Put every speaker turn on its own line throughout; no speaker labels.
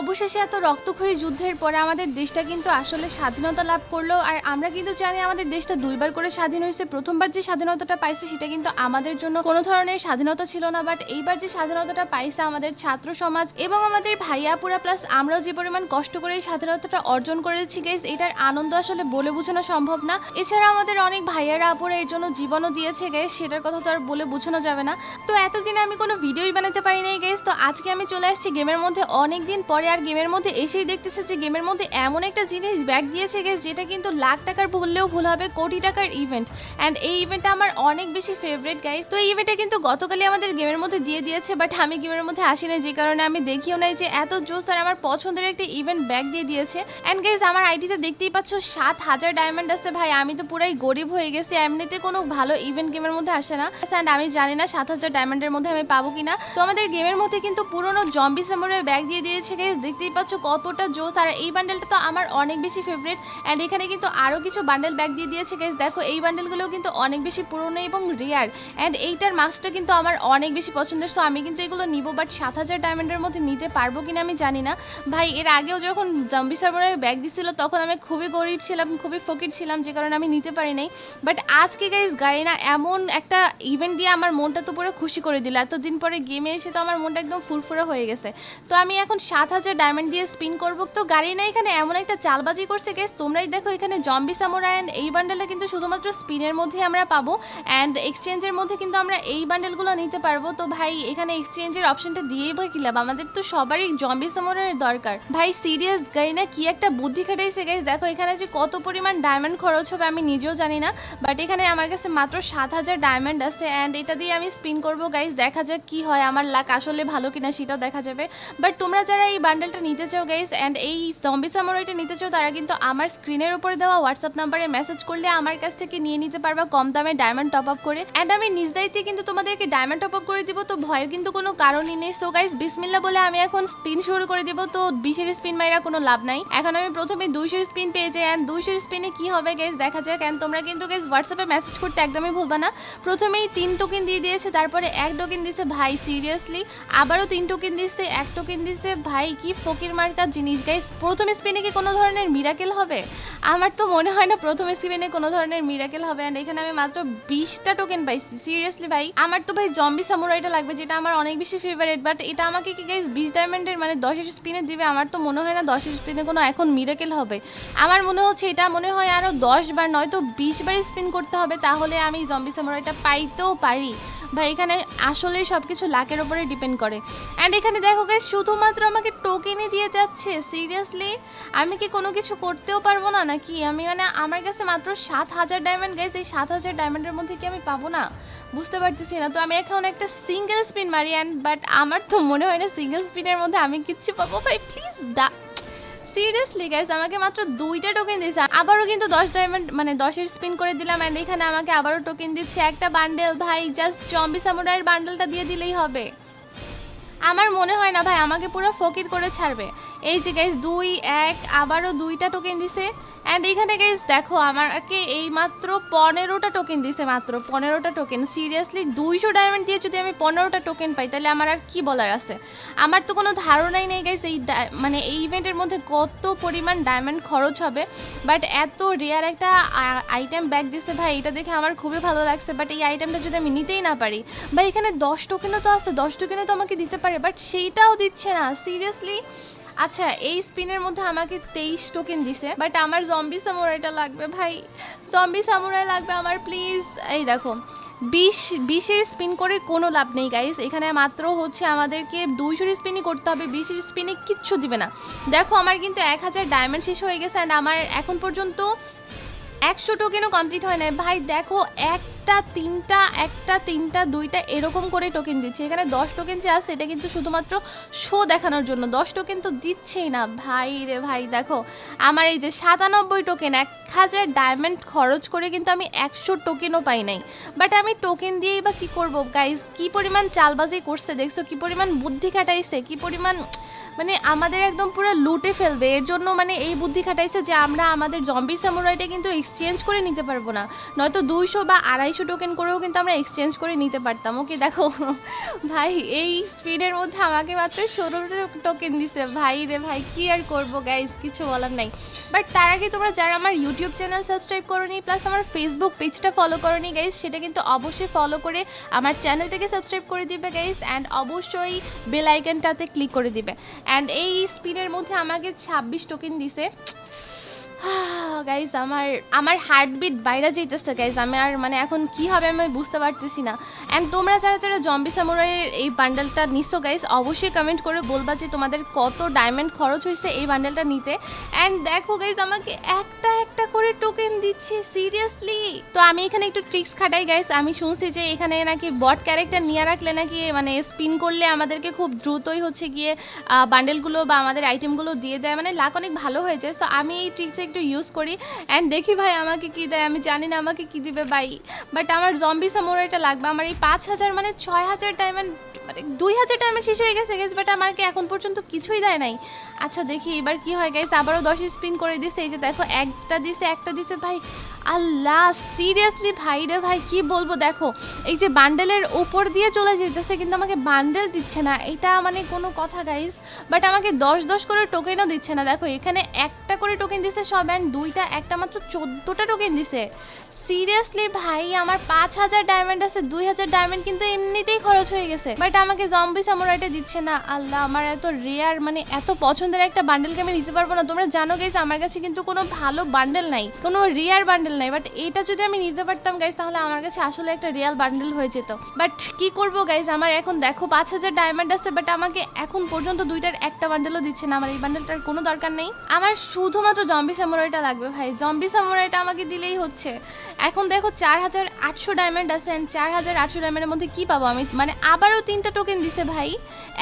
অবশেষে এত রক্তক্ষয়ী যুদ্ধের পরে আমাদের দেশটা কিন্তু আসলে স্বাধীনতা লাভ করল। আর আমরা কিন্তু জানি আমাদের দেশটা দুইবার করে স্বাধীন হয়েছে। প্রথমবার যে স্বাধীনতাটা পাইছে সেটা কিন্তু আমাদের জন্য কোনো ধরনের স্বাধীনতা ছিল না। বাট এইবার যে স্বাধীনতাটা পাইছে আমাদের ছাত্র সমাজ এবং আমাদের ভাইয়াপুরা প্লাস আমরাও যে পরিমাণ কষ্ট করে এই স্বাধীনতাটা অর্জন করেছি গেস এটার আনন্দ আসলে বলে বোঝানো সম্ভব না। এছাড়া আমাদের অনেক ভাইয়ারা আপুরা এর জন্য জীবনও দিয়েছে গেস সেটার কথা তো আর বলে বোঝানো যাবে না। তো এতদিন আমি কোনো ভিডিওই বানাতে পারি নাই গেস তো আজকে আমি চলে আসছি গেমের মধ্যে। অনেক দিন পরে আর গেমের মধ্যে এসেই দেখতেছে যে গেমের মধ্যে এমন একটা জিনিস ব্যাগ দিয়েছে গাইস যেটা কিন্তু লাখ টাকার বললেও ভুল হবে, কোটি টাকার ইভেন্ট অ্যান্ড এই ইভেন্টটা আমার অনেক বেশি ফেভারিট গাইস তো এই ইভেন্টটা কিন্তু গতকালই আমাদের গেমের মধ্যে দিয়ে দিয়েছে বাট আমি গেমের মধ্যে আসি না যে কারণে আমি দেখিও নাই যে এত জোস আর আমার পছন্দের একটা ইভেন্ট ব্যাগ দিয়ে দিয়েছে. অ্যান্ড গাইস আমার আইডিতে দেখতেই পাচ্ছ সাত হাজার ডায়মন্ড আছে ভাই। আমি তো পুরাই গরিব হয়ে গেছি, এমনিতে কোনো ভালো ইভেন্ট গেমের মধ্যে আসে না। অ্যান্ড আমি জানি না সাত হাজার ডায়মন্ডের মধ্যে আমি পাবো কিনা। তো আমাদের গেমের মধ্যে কিন্তু পুরনো জম্বি সামুরের ব্যাগ দিয়ে দিয়েছে গাইস দেখতেই পাচ্ছ কতটা জোস আর এই বান্ডেলটা তো আমার অনেক বেশি ফেভারিট অ্যান্ড এখানে কিন্তু আরও কিছু বান্ডেল ব্যাগ দিয়ে দিয়েছে গাইস দেখো, এই বান্ডেলগুলোও কিন্তু অনেক বেশি পুরনো এবং রেয়ার অ্যান্ড এইটার মাস্কটা কিন্তু আমার অনেক বেশি পছন্দের। সো আমি কিন্তু এগুলো নিব বাট সাত হাজার ডায়মন্ডের মধ্যে নিতে পারব কিনা আমি জানি না। ভাই, এর আগেও যখন জাম্বি সার্ভারের ব্যাগ দিছিল, তখন আমি খুবই গরিব ছিলাম, খুবই ফকির ছিলাম, যে কারণে আমি নিতে পারি নাই। বাট আজকে গাইজ গাইনা এমন একটা ইভেন্ট দিয়ে আমার মনটা তো পুরো খুশি করে দিল। এতদিন পরে গেমে এসে তো আমার মনটা একদম ফুরফুরে হয়ে গেছে। তো আমি এখন সাত হাজার হাজার ডায়মন্ড দিয়ে স্পিন করব, তো গাড়ি না এখানে এমন একটা চালবাজি করছে গেস তোমরাই দেখো এখানে জম্বি সামোরা অ্যান্ড এই বান্ডেলটা কিন্তু শুধুমাত্র স্পিনের মধ্যে আমরা পাবো অ্যান্ড এক্সচেঞ্জের মধ্যে কিন্তু আমরা এই বান্ডেলগুলো নিতে পারব। তো ভাই, এখানে এক্সচেঞ্জের অপশনটা দিয়েই ভাই কি লাভ? আমাদের তো সবারই জম্বি সামোরার দরকার। ভাই সিরিয়াস গাই না? কি একটা বুদ্ধি খাটাইছে গাইস দেখো, এখানে যে কত পরিমাণ ডায়মন্ড খরচ হবে আমি নিজেও জানি না বাট এখানে আমার কাছে মাত্র সাত হাজার ডায়মন্ড আছে অ্যান্ড এটা দিয়ে আমি স্পিন করব গাইস দেখা যাক কি হয়, আমার লাক আসলে ভালো কিনা, সেটাও দেখা যাবে। বাট তোমরা যারা এই বান্ডেলটা নিতে চাও গাইস অ্যান্ড এই জম্বি সামোরাইটা নিতে চাও, তারা কিন্তু আমার স্ক্রিনের উপরে দেওয়া হোয়াটসঅ্যাপ নাম্বারে মেসেজ করলে আমার কাছ থেকে নিয়ে নিতে পারবা কম দামে ডায়মন্ড টপ আপ করে। অ্যান্ড আমি নিজ দায়িত্বে কিন্তু তোমাদেরকে ডায়মন্ড টপ আপ করে দিব, তো ভয়ের কিন্তু কোনো কারণই নেই। সো গাইস বিসমিল্লা বলে আমি এখন স্পিন শুরু করে দিব, তো বিশের স্পিন মাইরা কোনো লাভ নাই। এখন আমি প্রথমে দুইশোর স্পিন পেয়ে যাই অ্যান্ড দুইশোর স্পিনে কি হবে গাইস দেখা যাক। অ্যান্ড তোমরা কিন্তু গাইস হোয়াটসঅ্যাপে মেসেজ করতে একদমই ভুলবা না। প্রথমেই তিন টোকেন দিয়ে দিয়েছে, তারপরে এক টোকেন দিয়েছে, ভাই সিরিয়াসলি আবারও তিন টোকেন দিচ্ছে এক টোকেন দিচ্ছে ভাই কি ফকির মার্কার জিনিস গাইস প্রথম স্পিনে কি কোনো ধরনের মিরাকেল হবে? আমার তো মনে হয় না প্রথম স্পিনে কোনো ধরনের মিরাকেল হবে। অ্যান্ড এখানে আমি মাত্র বিশটা টোকেন পাইছি। সিরিয়াসলি ভাই? আমার তো ভাই জম্বি সামুরাইটা লাগবে, যেটা আমার অনেক বেশি ফেভারিট বাট এটা আমাকে কি গাইস বিশ ডায়মন্ডের মানে দশের স্পিনে দিবে? আমার তো মনে হয় না দশের স্পিনে কোনো এখন মিরাকেল হবে। আমার মনে হচ্ছে এটা মনে হয় আরও দশ বার, নয়তো বিশ বার স্পিন করতে হবে, তাহলে আমি জম্বি সামুরাইটা পাইতেও পারি। ভাই, এখানে আসলেই সব কিছু লাকের ওপরে ডিপেন্ড করে। অ্যান্ড এখানে দেখো গাইস শুধুমাত্র আমাকে টোকেনই দিয়ে যাচ্ছে সিরিয়াসলি আমি কি কোনো কিছু করতেও পারব না নাকি? আমি মানে আমার কাছে মাত্র সাত হাজার ডায়মন্ড গাইস এই সাত হাজার ডায়মন্ডের মধ্যে কি আমি পাবো না? বুঝতে পারতেছি না। তো আমি এখন একটা সিঙ্গেল স্পিন মারি অ্যান্ড বাট আমার তো মনে হয় না সিঙ্গেল স্পিনের মধ্যে আমি কিচ্ছু পাবো। ভাই প্লিজ সিরিয়াসলি গাইস আমাকে মাত্র দুইটা টোকেন দিয়েছে। আবারও কিন্তু দশ ডায়মন্ড মানে দশের স্পিন করে দিলাম অ্যান্ড এখানে আমাকে আবারও টোকেন দিচ্ছে। একটা বান্ডেল ভাই জাস্ট জম্বি সামুরাইয়ের বান্ডেলটা দিয়ে দিলেই হবে। আমার মনে হয় না, ভাই, আমাকে পুরো ফকির করে ছাড়বে। এই যে গাইস দুই এক, আবারও দুইটা টোকেন দিছে। অ্যান্ড এখানে গাইস দেখো আমাকে এই মাত্র পনেরোটা টোকেন দিছে মাত্র, পনেরোটা টোকেন সিরিয়াসলি দুইশো ডায়মন্ড দিয়ে যদি আমি পনেরোটা টোকেন পাই, তাহলে আমার আর কি বলার আছে? আমার তো কোনো ধারণাই নেই গাইস এই মানে এই ইভেন্টের মধ্যে কত পরিমাণ ডায়মন্ড খরচ হবে। বাট এত রেয়ার একটা আইটেম ব্যাগ দিচ্ছে ভাই, এটা দেখে আমার খুবই ভালো লাগছে। বাট এই আইটেমটা যদি আমি নিতেই না পারি বা এখানে দশ টোকেনও তো আছে, দশ টোকেনও তো আমাকে দিতে পারে বাট সেইটাও দিচ্ছে না। সিরিয়াসলি আচ্ছা এই স্পিনের মধ্যে আমাকে তেইশ টোকেন দিছে বাট আমার জম্বি সামুরাইটা লাগবে, ভাই। জম্বি সামুরাই লাগবে আমার প্লিজ এই দেখো, বিশ, বিশের স্পিন করে কোনো লাভ নেই গাইস এখানে মাত্র হচ্ছে আমাদেরকে দুইশোর স্পিনই করতে হবে, বিশের স্পিনে কিচ্ছু দিবে না। দেখো, আমার কিন্তু এক হাজার ডায়মন্ড শেষ হয়ে গেছে অ্যান্ড আমার এখন পর্যন্ত একশো টোকেনও কমপ্লিট হয় নাই। ভাই, দেখো, একটা, তিনটা একটা, তিনটা, দুইটা এরকম করে টোকেন দিচ্ছে। এখানে দশ টোকেন যে আছে, এটা কিন্তু শুধুমাত্র শো দেখানোর জন্য। দশ টোকেন তো দিচ্ছেই না। ভাই রে ভাই, দেখো, আমার এই যে সাতানব্বই টোকেন এক হাজার ডায়মন্ড খরচ করে কিন্তু আমি একশো টোকেনও পাই নাই। বাট আমি টোকেন দিয়েই বা কী করব? গাইজ কী পরিমাণ চালবাজি করছে? দেখছ, কী পরিমাণ বুদ্ধি খাটাইছে? কী পরিমাণ মানে আমাদের একদম পুরো লুটে ফেলবে। এর জন্য মানে এই বুদ্ধি খাটাইছে যে আমরা আমাদের জম্বি সামুরাইটা কিন্তু এক্সচেঞ্জ করে নিতে পারব না। নয়তো দুইশো বা আড়াইশো টোকেন করেও কিন্তু আমরা এক্সচেঞ্জ করে নিতে পারতাম। ওকে, দেখো। ভাই, এই স্পিডের মধ্যে আমাকে মাত্র ষোলোটা টোকেন দিছে। ভাই রে ভাই, কি আর করব গাইজ কিছু বলার নাই। বাট তার আগে তোমরা যারা আমার ইউটিউব চ্যানেল সাবস্ক্রাইব করোনি প্লাস আমার ফেসবুক পেজটা ফলো করোনি গাইজ সেটা কিন্তু অবশ্যই ফলো করে আমার চ্যানেলটাকে সাবস্ক্রাইব করে দিবে গাইজ অ্যান্ড অবশ্যই বেল আইকনটাতে ক্লিক করে দিবে। অ্যান্ড এই স্পিনের মধ্যে আমাকে ছাব্বিশ টোকেন দিছে। গাইজ আমার আমার হার্টবিট বাইরে যেতেছে গাইজ আমি আর মানে এখন কি হবে আমি বুঝতে পারতেছি না। অ্যান্ড তোমরা যারা যারা জম্বি সামুরাইয়ের এই বান্ডেলটা নিছো গাইজ অবশ্যই কমেন্ট করে বলবা যে তোমাদের কত ডায়মন্ড খরচ হয়েছে এই বান্ডেলটা নিতে। অ্যান্ড দেখো গাইজ আমাকে একটা একটা করে টোকেন দিচ্ছে সিরিয়াসলি তো আমি এখানে একটু ট্রিক্স খাটাই গাইজ আমি শুনছি যে এখানে নাকি বট ক্যারেক্টার নিয়ে রাখলে নাকি মানে স্পিন করলে আমাদেরকে খুব দ্রুতই হচ্ছে গিয়ে বান্ডেলগুলো বা আমাদের আইটেমগুলো দিয়ে দেয়। মানে লাক অনেক ভালো হয়ে যায় সো আমি এই ট্রিক্সটা একটু ইউজ করি। অ্যান্ড দেখি ভাই আমাকে কী দেয়, আমি জানি না আমাকে কী দিবে ভাই। বাট আমার জম্বি সামোরাইটা লাগবে। আমার এই পাঁচ হাজার মানে ছয় হাজার ডায়মন্ড মানে দুই হাজার ডায়মন্ড শেষ হয়ে গেছে গেস বাট আমাকে এখন পর্যন্ত কিছুই দেয় নাই। আচ্ছা দেখি এবার কি হয় গাইস আবারও দশের স্পিন করে দিছে, এই যে দেখো, একটা দিছে একটা দিছে, ভাই। আল্লাহ সিরিয়াসলি ভাই রে ভাই, কি বলব, দেখো, এই যে বান্ডেলের ওপর দিয়ে চলে যেতেছে, কিন্তু আমাকে বান্ডেল দিচ্ছে না, এটা মানে কোনো কথা গাইস বাট আমাকে দশ দশ করে টোকেনও দিচ্ছে না। দেখো, এখানে একটা করে টোকেন দিছে সব অ্যান্ড দুইটা, একটা মাত্র চোদ্দোটা টোকেন দিছে। সিরিয়াসলি ভাই, আমার পাঁচ হাজার ডায়মন্ড আছে, দুই হাজার ডায়মন্ড কিন্তু এমনিতেই খরচ হয়ে গেছে বাট আমাকে জম্বি সামুরাইটা দিচ্ছে না। আল্লাহ, আমার এত রেয়ার মানে এত পছন্দের একটা বান্ডেলকে আমি নিতে পারব না? তোমরা জানো গাইজ আমার কাছে কিন্তু কোনো ভালো বান্ডেল নাই। কোনো রেয়ার বান্ডেল নাই বাট এটা যদি আমি নিতে পারতাম গাইজ তাহলে আমার কাছে আসলে একটা রিয়াল বান্ডেল হয়ে যেত। বাট কি করব গাইজ আমার এখন দেখো পাঁচ হাজার ডায়মন্ড আছে বাট আমাকে এখন পর্যন্ত দুইটার একটা বান্ডেলও দিচ্ছে না। আমার এই বান্ডেলটার কোনো দরকার নেই। আমার শুধুমাত্র জম্বি সামুরাইটা লাগবে ভাই। জম্বি সামুরাইটা আমাকে দিলেই হচ্ছে। এখন দেখো চার হাজার আটশো ডায়মন্ড আছে চার হাজার আটশো ডায়মন্ডের মধ্যে কি পাবো আমি? মানে আবারও তিনটা টোকেন দিছে ভাই।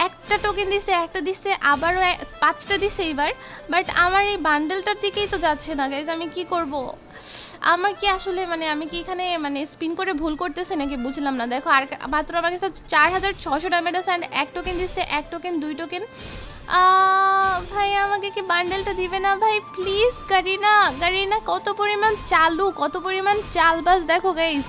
একটা টোকেন দিছে, একটা দিছে, আবারও পাঁচটা দিছে এবার। বাট আমার এই বান্ডেলটার দিকেই তো যাচ্ছে না গাইজ আমি কি করব? আমার কি আসলে মানে আমি কি এখানে মানে স্পিন করে ভুল করতেছে নাকি বুঝলাম না। দেখো, আর মাত্র আমার কাছে চার হাজার ছশো ডায়মন্ড আছে অ্যান্ড এক টোকেন দিচ্ছে এক টোকেন দুই টোকেন ভাই, আমাকে কি বান্ডেলটা দিবে না, ভাই? প্লিজ গারিনা গারিনা কত পরিমাণ চালু, কত পরিমাণ চালবাজ, দেখো গাইস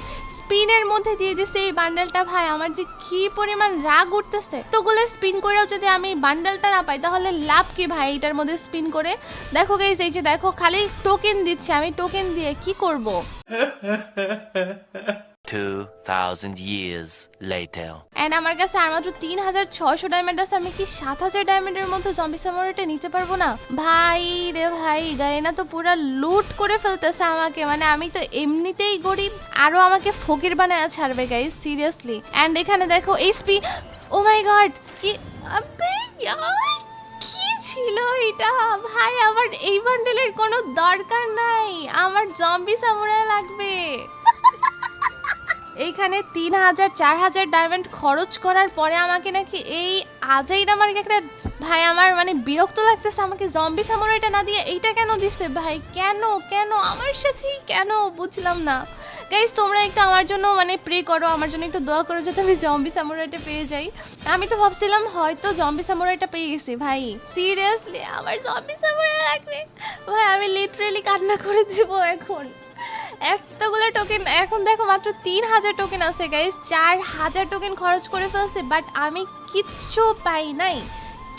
স্পিনের মধ্যে দিয়ে দিছে এই বান্ডেলটা, ভাই। আমার যে কি পরিমাণ রাগ উঠতেছে। তো তোগুলো স্পিন করেও যদি আমি বান্ডেলটা না পাই, তাহলে লাভ কি, ভাই এটার মধ্যে স্পিন করে? দেখো গেইস এই যে দেখো, খালি টোকেন দিচ্ছে। আমি টোকেন দিয়ে কি করব?
2,000 years later.
অ্যান্ড আমার কাছে আর মাত্র তিন হাজার ছশো ডায়মন্ড আছে আমি কি সাত হাজার ডায়মন্ডের মধ্যে জম্বি সামোরাটা নিতে পারব না? ভাই রে ভাই গাড়িনা তো পুরো লুট করে ফেলতেছে আমাকে। মানে আমি তো এমনিতেই গরিব আরও আমাকে ফকির বানায় ছাড়বে গাইস সিরিয়াসলি অ্যান্ড এখানে দেখো এইচপি ও মাই গড কি আবে ইয়ার কি ছিল এটা? ভাই আমার এই বান্ডেলের কোনো দরকার নাই। আমার জম্বি সামুরাই লাগবে। এইখানে তিন হাজার, চার হাজার ডায়মন্ড খরচ করার পরে আমাকে নাকি এই আজাইর আমার একটা ভাই আমার মানে বিরক্ত লাগতেছে, আমাকে জম্বি সামুরাইটা না দিয়ে এইটা কেন দিছে ভাই? কেন কেন? আমার সাথেই কেন? বুঝলাম না। গাইজ তোমরা একটু আমার জন্য মানে প্রে করো, আমার জন্য একটু দোয়া করো যাতে আমি জম্বি সামুরাইটা পেয়ে যাই। আমি তো ভাবছিলাম হয়তো জম্বি সামুরাইটা পেয়ে গেছি ভাই। সিরিয়াসলি আমার জম্বি সামুরাই লাগবে। ভাই, আমি লিটারেলি কান্না করে দিব এখন। এতগুলো টোকেন এখন দেখো মাত্র তিন হাজার টোকেন আছে গাইস চার হাজার টোকেন খরচ করে ফেলছে বাট আমি কিচ্ছু পাই নাই।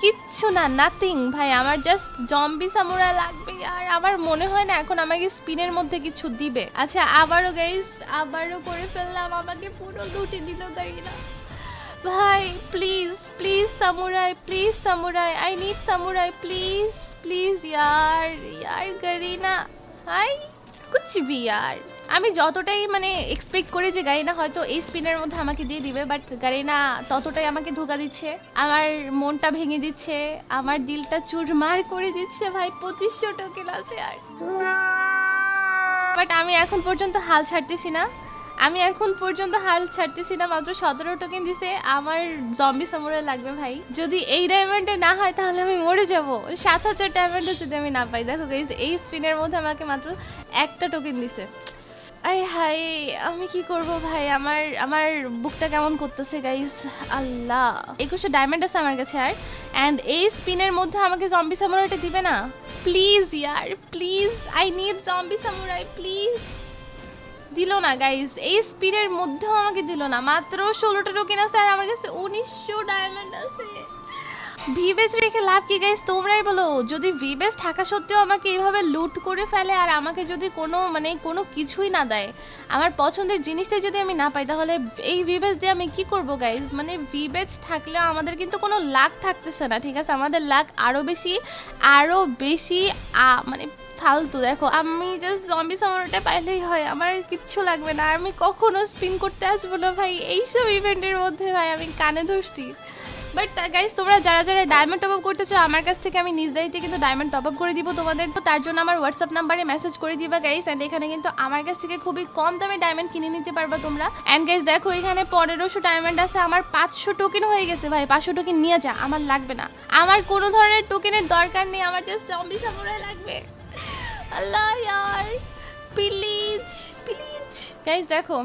কিচ্ছু না নাথিং ভাই, আমার জাস্ট জম্বি সামুরা লাগবে, আর আমার মনে হয় না এখন আমাকে স্পিনের মধ্যে কিছু দিবে। আচ্ছা আবারও গাইস আবারও করে ফেললাম, আমাকে পুরো লুটে দিল গাড়ি না ভাই please please samurai please samurai I need samurai please please ইয়ার ইয়ার গরিনা। হাই ভি ইয়ার আমি যতটাই মানে এক্সপেক্ট করি যে গাড়িনা হয়তো এই স্পিনের মধ্যে আমাকে দিয়ে দিবে বাট গাড়িনা ততটাই আমাকে ধোকা দিচ্ছে। আমার মনটা ভেঙে দিচ্ছে, আমার দিলটা চুরমার করে দিচ্ছে ভাই, পঁচিশশো টোকেন আছে আর। বাট আমি এখন পর্যন্ত হাল ছাড়তেছি না। আমি এখন পর্যন্ত হাল ছাড়তেছি না, মাত্র সতেরো টোকেন দিছে। আমার জম্বি সামুরে লাগবে ভাই। যদি এই ডায়মন্ডে না হয়, তাহলে আমি মরে যাব। সাত হাজার ডায়মন্ডে যদি আমি না পাই। দেখো গাইজ এই স্পিনের মধ্যে আমাকে মাত্র একটা টোকেন দিছে। আই হাই আমি কি করব ভাই? আমার আমার বুকটা কেমন করতেছে গাইস আল্লাহ। একুশে ডায়মন্ড আছে আমার কাছে আর। অ্যান্ড এই স্পিনের মধ্যে আমাকে জম্বি সামুরাইটা দিবে না? Please year please I need zombie samurai please দিল না গাইস এই স্পিনের মধ্যেও আমাকে দিল না। মাত্র ষোলোটা টোকেন আছে আর আমার কাছে উনিশশো ডায়মন্ড আছে। ভিবেজ রেখে লাভ কি গাইস তোমরাই বলো। যদি ভিবেজ থাকা সত্ত্বেও আমাকে এইভাবে লুট করে ফেলে আর আমাকে যদি কোনো মানে কোনো কিছুই না দেয়, আমার পছন্দের জিনিসটাই যদি আমি না পাই, তাহলে এই ভিবেজ দিয়ে আমি কি করব গাইস মানে ভিবেজ থাকলেও আমাদের কিন্তু কোনো লাক থাকতেছে না, ঠিক আছে? আমাদের লাক আরও বেশি আরও বেশি মানে ফালতু, দেখো, আমি জাস্ট জম্বি সামারটা পাইলেই হয়, আমার আর কিচ্ছু লাগবে না, আমি কখনো স্পিন করতে আসব না ভাই, এইসব ইভেন্টের মধ্যে ভাই, আমি কানে ধরছি। বাট গাইস তোমরা যারা যারা ডায়মন্ড টপ আপ করতে চাও, আমার কাছ থেকে আমি নিজ দায়িত্বে কিন্তু ডায়মন্ড টপ আপ করে দিব তোমাদের, তো তার জন্য আমার হোয়াটসঅ্যাপ নাম্বারে মেসেজ করে দিবা গাইস অ্যান্ড এখানে কিন্তু আমার কাছ থেকে খুবই কম দামে ডায়মন্ড কিনে নিতে পারবা তোমরা। অ্যান্ড গাইস দেখো, এখানে পনেরোশো ডায়মন্ড আছে, আমার পাঁচশো টোকেন হয়ে গেছে ভাই, পাঁচশো টোকেন নিয়ে যা, আমার লাগবে না। আমার কোনো ধরনের টোকেনের দরকার নেই, আমার জাস্ট জম্বি সামুরাই লাগবে। আল্লাহ ইয়ার প্লিজ প্লিজ গাইস দেখো,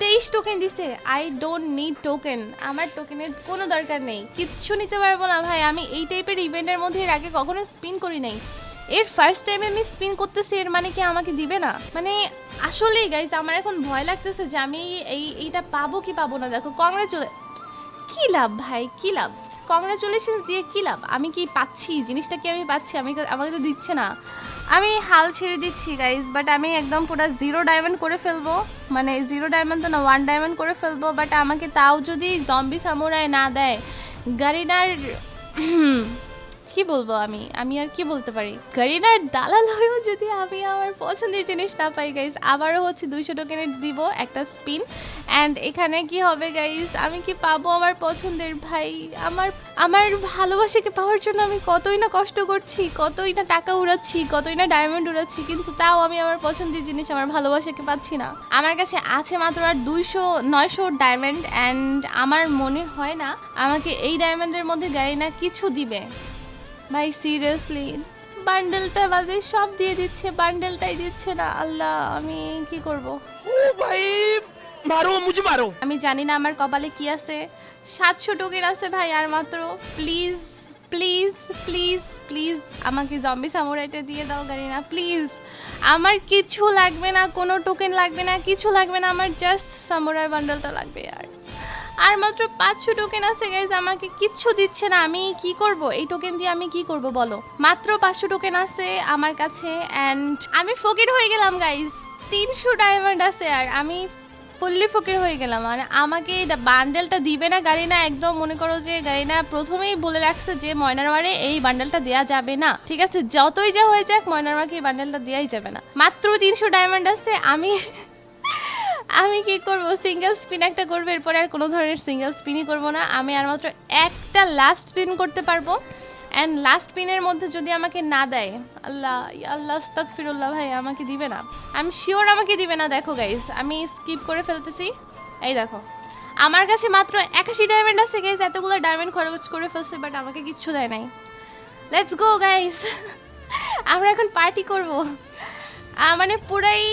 তেইশ টোকেন দিছে। আই ডোন্ট নিড টোকেন আমার টোকেনের কোনো দরকার নেই। কিচ্ছু নিতে পারব না ভাই। আমি এই টাইপের ইভেন্টের মধ্যে এর আগে কখনো স্পিন করি নাই। এর ফার্স্ট টাইমে আমি স্পিন করতেছি, এর মানে কি আমাকে দিবে না? মানে আসলেই গাইস আমার এখন ভয় লাগতেছে যে আমি এই, এইটা পাবো কি পাবো না। দেখো কংগ্রেচুলে কি লাভ ভাই? কি লাভ? কংগ্রাচুলেশনস দিয়ে কি লাভ? আমি কি পাচ্ছি? জিনিসটা কি আমি পাচ্ছি? আমি আমাকে তো দিচ্ছে না। আমি হাল ছেড়ে দিচ্ছি গাইজ বাট আমি একদম পুরো জিরো ডায়মন্ড করে ফেলব। মানে জিরো ডায়মন্ড তো না ওয়ান ডায়মন্ড করে ফেলব বাট আমাকে তাও যদি জম্বি সামুরায় না দেয়, গারিনার কি বলব আমি? আমি আর কি বলতে পারি? গারিনার দালাল হয়েও যদি আমি আমার পছন্দের জিনিস না পাই গাইজ আবারও হচ্ছে দুইশো টোকেনের দিব একটা স্পিন অ্যান্ড এখানে কি হবে গাইজ আমি কি পাবো আমার পছন্দের? ভাই, আমার আমার ভালোবাসাকে পাওয়ার জন্য আমি কতই না কষ্ট করছি, কতই না টাকা উড়াচ্ছি, কতই না ডায়মন্ড উড়াচ্ছি, কিন্তু তাও আমি আমার পছন্দের জিনিস, আমার ভালোবাসাকে পাচ্ছি না। আমার কাছে আছে মাত্র আর দুইশো, নয়শো ডায়মন্ড অ্যান্ড আমার মনে হয় না আমাকে এই ডায়মন্ডের মধ্যে গাড়ি না কিছু দিবে। ভাই সিরিয়াসলি বান্ডেলটা বাজে সব দিয়ে দিচ্ছে বান্ডেলটাই দিচ্ছে না আল্লাহ আমি কি করব?
ভাই মারো মুজি মারো।
আমি জানি না আমার কপালে কি আছে সাতশো টাকা আছে ভাই আর মাত্র প্লিজ প্লিজ প্লিজ প্লিজ আমাকে জম্বি সামুরাইটা দিয়ে দাও গাড়ি না প্লিজ আমার কিছু লাগবে না কোনো টোকেন লাগবে না কিছু লাগবে না আমার জাস্ট সামুরাই বান্ডেলটা লাগবে আর আর মাত্র পাঁচশো টোকেন আছে গাইজ আমাকে কিচ্ছু দিচ্ছে না। আমি কি করব? এই টোকেন দিয়ে আমি কি করব বলো? মাত্র পাঁচশো টোকেন আছে আমার কাছে অ্যান্ড আমি ফকির হয়ে গেলাম গাইজ তিনশো ডায়মন্ড আছে, আর আমি ফুললি ফকির হয়ে গেলাম। আর আমাকে বান্ডেলটা দিবে না গাড়ি না একদম মনে করো যে গাড়ি না প্রথমেই বলে রাখছে যে ময়নারমারে এই বান্ডেলটা দেওয়া যাবে না। ঠিক আছে, যতই যা হয়ে যাক, ময়নার মাকে এই বান্ডেলটা দেওয়াই যাবে না। মাত্র তিনশো ডায়মন্ড আছে, আমি আমি কি করব? সিঙ্গেল স্পিন একটা করব, এরপরে আর কোনো ধরনের সিঙ্গেল স্পিনই করব না। আমি আর মাত্র একটা লাস্ট স্পিন করতে পারব। অ্যান্ড লাস্ট স্পিনের মধ্যে যদি আমাকে না দেয়, আল্লাহ আল্লাহ তক ফিরুল্লাহ ভাই, আমাকে দিবে না। আমি শিওর আমাকে দিবে না, দেখো গাইস আমি স্কিপ করে ফেলতেছি। এই দেখো, আমার কাছে মাত্র একাশি ডায়মন্ড আছে গাইস এতগুলো ডায়মন্ড খরচ করে ফেলছে বাট আমাকে কিচ্ছু দেয় নাই। লেটস গো গাইস আমরা এখন পার্টি করব। মানে পুরাই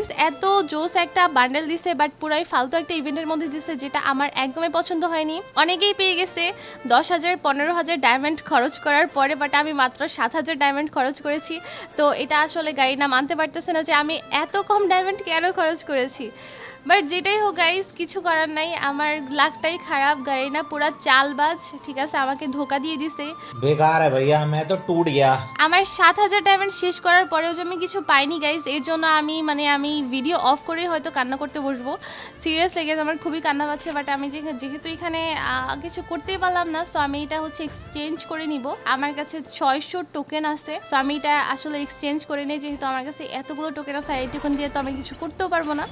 গাইস এত জোস একটা বান্ডেল দিছে বাট পুরাই ফালতু একটা ইভেন্টের মধ্যে দিছে, যেটা আমার একদমই পছন্দ হয়নি। অনেকেই পেয়ে গেছে, দশ হাজার, পনেরো হাজার ডায়মন্ড খরচ করার পরে বাট আমি মাত্র সাত হাজার ডায়মন্ড খরচ করেছি। তো এটা আসলে গাড়ি না মানতে পারতেছে না যে আমি এত কম ডায়মন্ড কেন খরচ করেছি। বাট যেটাই হোক গাইস কিছু করার নাই। আমার লাকটাই খারাপ গাড়ি না পুরা চালবাজ ঠিক আছে? আমাকে ধোকা দিয়ে দিছে।
বেকার ভাইয়া আমি তো টুট গিয়া।
আমার সাত হাজার ডায়মন্ড শেষ করার পরেও যে আমি কিছু পাইনি গাইস এর জন্য আমি মানে আমি ভিডিও অফ করে হয়তো কান্না করতে বসবো। সিরিয়াস লেগে আমার খুবই কান্না পাচ্ছে বাট আমি যেহেতু এখানে কিছু করতেই পারলাম না সো আমি এটা হচ্ছে এক্সচেঞ্জ করে নিব। আমার কাছে ছয়শো টোকেন আছে সো আমি এটা আসলে এক্সচেঞ্জ করে নিই যেহেতু আমার কাছে এতগুলো টোকেন আছে আইটি কোন টোকেন দিয়ে তো আমি কিছু করতেও পারব না।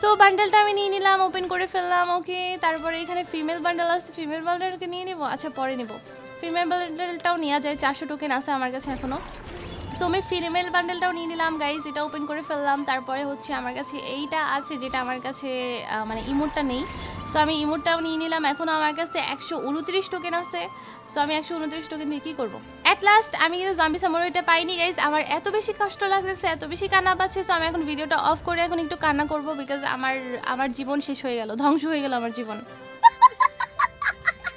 সো বান্ডেলটা আমি নিয়ে নিলাম ওপেন করে ফেললাম ওকে তারপরে এখানে ফিমেল বান্ডেল আছে ফিমেল বান্ডেলকে নিয়ে নিব? আচ্ছা পরে নিব। ফিমেল বান্ডেলটাও নেওয়া যায় চারশো টোকেন আছে আমার কাছে এখনও তো আমি ফিমেল বান্ডেলটাও নিয়ে নিলাম গাইজ এটা ওপেন করে ফেললাম, তারপরে হচ্ছে আমার কাছে এইটা আছে, যেটা আমার কাছে মানে ইমোটটা নেই। সো আমি ইমোটটাও নিয়ে নিলাম। এখন আমার কাছে একশো উনত্রিশ টোকেন আছে। সো আমি একশো উনত্রিশ টোকেন দিয়ে কী করব? অ্যাট লাস্ট আমি কিন্তু জম্বি সামোরাইটা পাইনি গাইজ আমার এত বেশি কষ্ট লাগতেছে, এত বেশি কান্না পাচ্ছে। সো আমি এখন ভিডিওটা অফ করে এখন একটু কান্না করব বিকজ আমার আমার জীবন শেষ হয়ে গেল, ধ্বংস হয়ে গেল আমার জীবন।